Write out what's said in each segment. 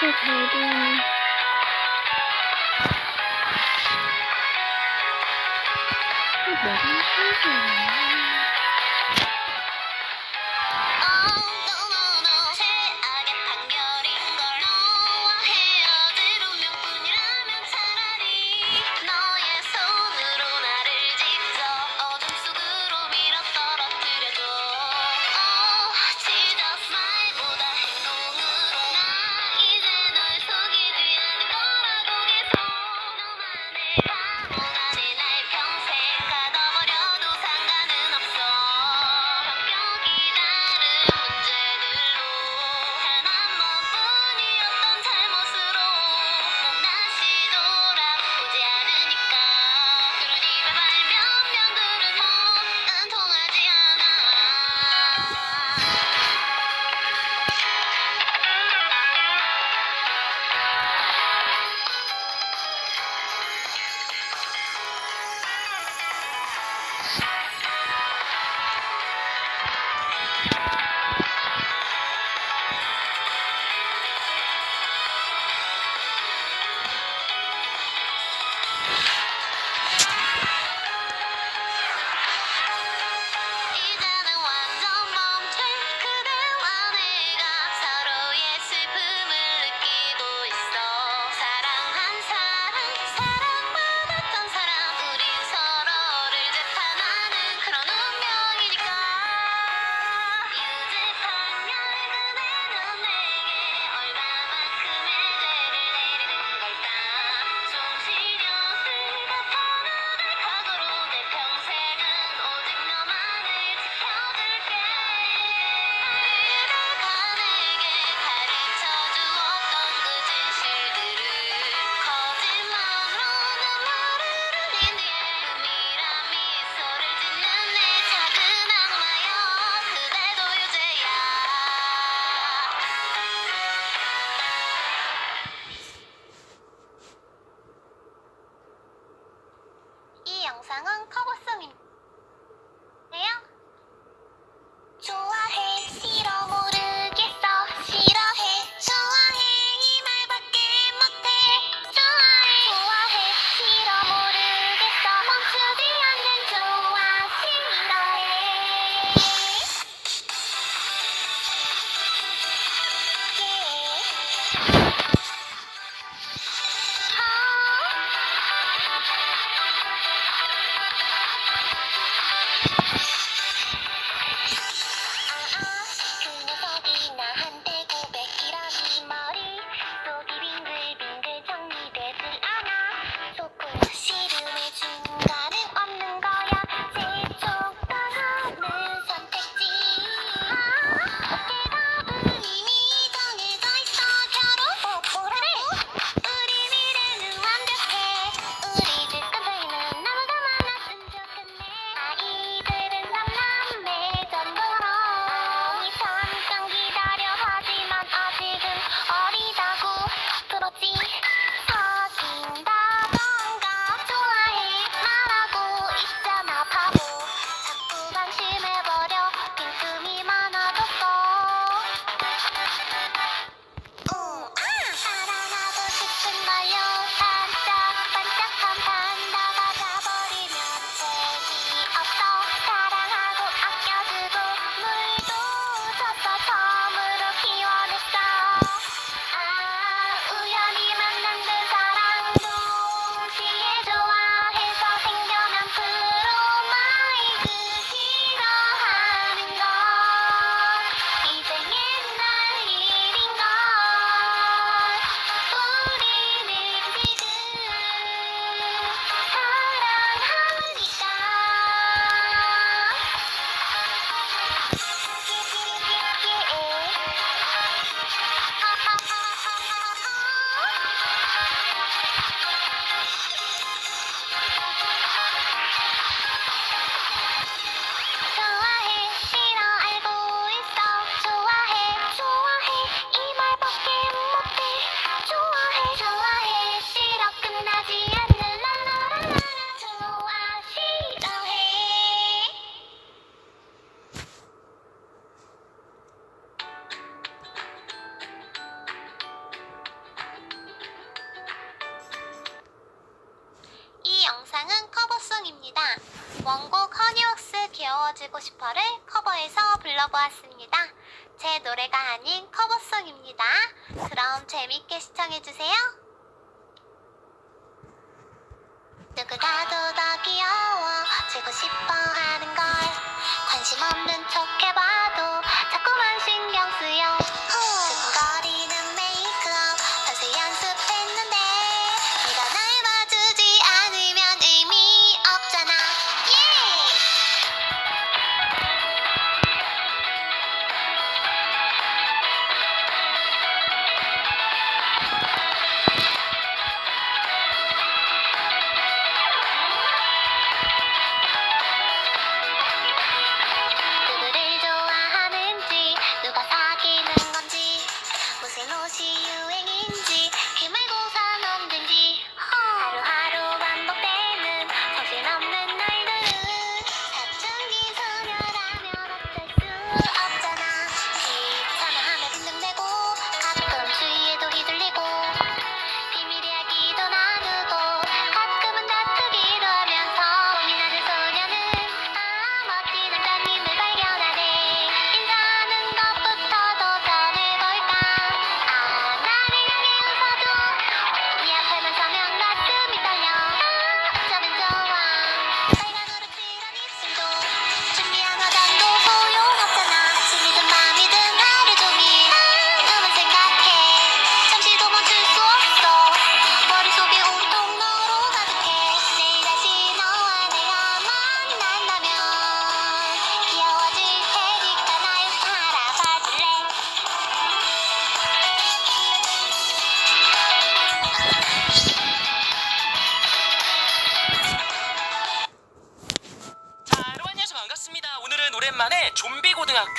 부분을 사실 잘 장은 커버 스입니다. 노래가 아닌 커버송입니다. 그럼 재밌게 시청해주세요. 누구라도 더 귀여워 지고 싶어 하는 걸 관심 없는 척 해봐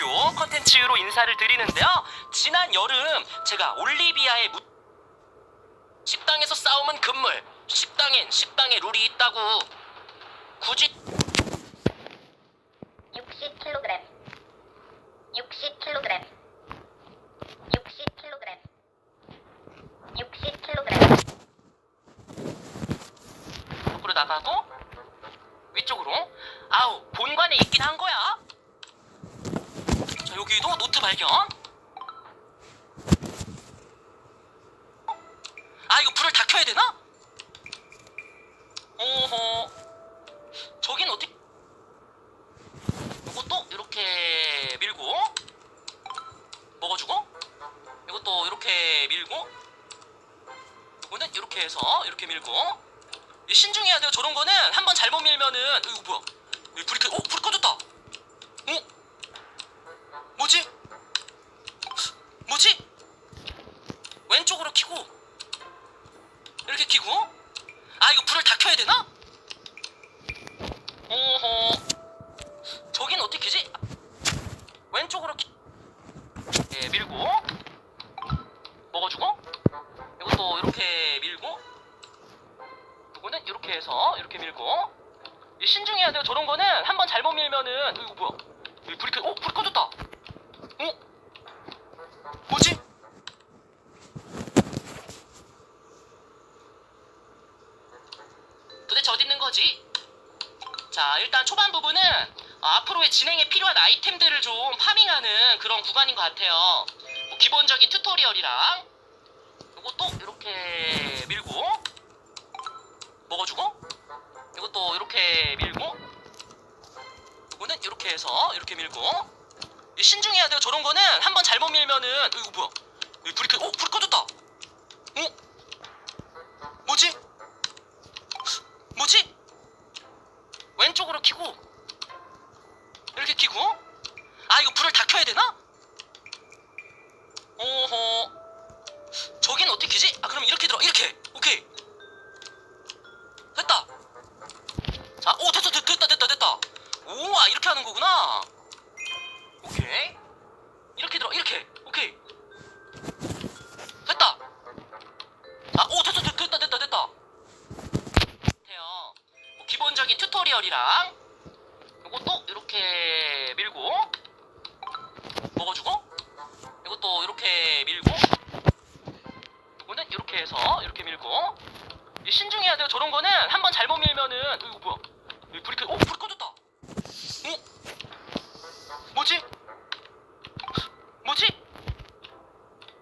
교 컨텐츠로 인사를 드리는데요. 지난 여름 제가 올리비아의 무... 식당에서 싸움은 금물. 식당엔 식당의 룰이 있다고. 굳이 60kg 60kg 60kg 60kg 밖으로 나가고 위쪽으로 아우 본관에 있긴 한 거야. 자, 여기도 노트 발견. 아 이거 불을 다 켜야 되나? 오호. 저긴 어떻게? 이것도 이렇게 밀고 먹어주고 이것도 이렇게 밀고 이거는 이렇게 해서 이렇게 밀고 이 신중해야 돼요. 저런 거는 한번 잘못 밀면은 이거 뭐야? 이 불이 켜, 어 불이 꺼졌다. 이렇게 해서 이렇게 밀고 이 신중해야 돼요. 저런 거는 한 번 잘못 밀면은 이거 뭐야? 이 불이 켜, 어 불이 꺼졌다. 어? 뭐지? 도대체 어디 있는 거지? 자 일단 초반 부분은 어, 앞으로의 진행에 필요한 아이템들을 좀 파밍하는 그런 구간인 것 같아요. 뭐 기본적인 튜토리얼이랑 이것도 이렇게 밀고 먹어주고 이것도 이렇게 밀고 이거는 이렇게 해서 이렇게 밀고. 이 신중해야 돼요. 저런 거는 한번 잘못 밀면은 이거 뭐야. 이 불이 켜, 어 불이 꺼졌다. 어? 뭐지? 뭐지? 왼쪽으로 키고 이렇게 키고. 아 이거 불을 다 켜야 되나? 오호. 저긴 어떻게 키지? 아 그럼 이렇게 들어 이렇게. 오케이 됐다. 자, 오 됐다, 됐다, 됐다, 됐다, 됐다. 우와, 이렇게 하는 거구나. 오케이. 이렇게 들어, 이렇게. 오케이. 됐다. 자, 오 됐다, 됐다, 됐다, 됐다, 됐다. 돼요. 뭐 기본적인 튜토리얼이랑 이것도 이렇게 밀고 먹어주고 이것도 이렇게 밀고 이거는 이렇게 해서 이렇게 밀고 이 신중해야 돼요. 저런 거는 한 번 잘못 밀면은 어, 이거 뭐야? 불이 켜. 어, 불이 꺼졌다. 어? 뭐지? 뭐지?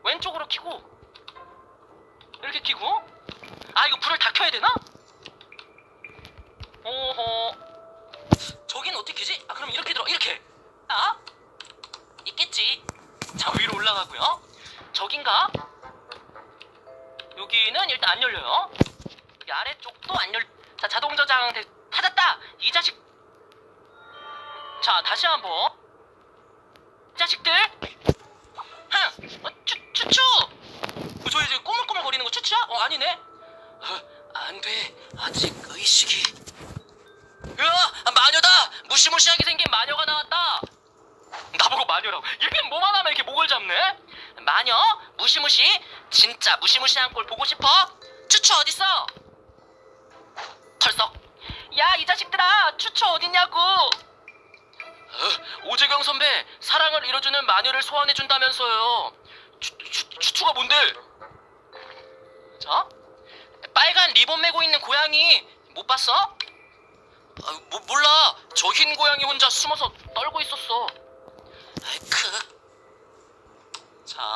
왼쪽으로 키고 이렇게 키고 아 이거 불을 다 켜야 되나? 오호 저긴 어떻게 키지? 아 그럼 이렇게 들어 이렇게 아 있겠지 자 위로 올라가고요 저긴가? 여기는 일단 안 열려요 아래쪽도 안 열. 자 자동 저장 돼. 찾았다. 이 자식. 자 다시 한번. 이 자식들. 흥. 어, 추 추추. 어, 저 이제 꼬물꼬물 거리는 거 추추야? 어 아니네. 어, 안 돼. 아직 의식이. 으아 마녀다. 무시무시하게 생긴 마녀가 나왔다. 나보고 마녀라고. 얘는 뭐만 하면 이렇게 목을 잡네? 마녀? 무시무시? 진짜 무시무시한 꼴 보고 싶어? 추추 어딨어? 야, 이 자식들아! 추추 어딨냐고! 어, 오재경 선배, 사랑을 이뤄주는 마녀를 소환해준다면서요. 추, 추, 추추가 뭔데? 자? 빨간 리본 메고 있는 고양이 못 봤어? 아, 뭐, 몰라. 저 흰 고양이 혼자 숨어서 떨고 있었어. 아이 크. 자.